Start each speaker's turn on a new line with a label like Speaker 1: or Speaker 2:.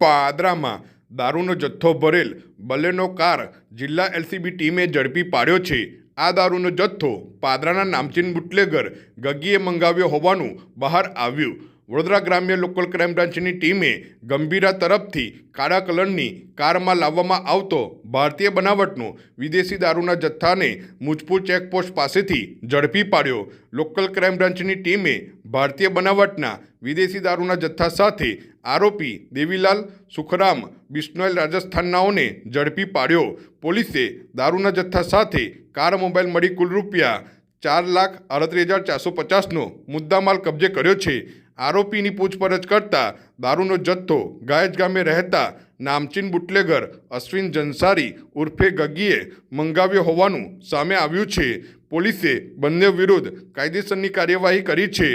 Speaker 1: પાદરામાં દારૂનો જથ્થો ભરેલ બલેનો કાર જિલ્લા એલસીબી ટીમે ઝડપી પાડ્યો છે. આ દારૂનો જથ્થો પાદરાના નામચીન બુટલેગર ગગીએ મંગાવ્યો હોવાનું બહાર આવ્યું. વડોદરા ગ્રામ્ય લોકલ ક્રાઇમ બ્રાન્ચની ટીમે ગંભીરા તરફથી કાળા કલરની કારમાં લાવવામાં આવતો ભારતીય બનાવટનો વિદેશી દારૂના જથ્થાને મુજપુર ચેકપોસ્ટ પાસેથી ઝડપી પાડ્યો. લોકલ ક્રાઇમ બ્રાન્ચની ટીમે ભારતીય બનાવટના વિદેશી દારૂના જથ્થા સાથે આરોપી દેવીલાલ, સુખરામ બિશ્નોઈલ રાજસ્થાનનાઓને ઝડપી પાડ્યો. પોલીસે દારૂના જથ્થા સાથે કાર, મોબાઈલ મળી કુલ રૂપિયા ચાર લાખ અડત્રીસ હજાર ચારસો પચાસનો મુદ્દામાલ કબજે કર્યો છે. આરોપીની પૂછપરછ કરતા દારૂનો જથ્થો ગાયજ ગામે રહેતા નામચીન બુટલેગર અશ્વિન જંસારી ઉર્ફે ગગીએ મંગાવ્યો હોવાનું સામે આવ્યું છે. પોલીસે બંને વિરુદ્ધ કાયદેસરની કાર્યવાહી કરી છે.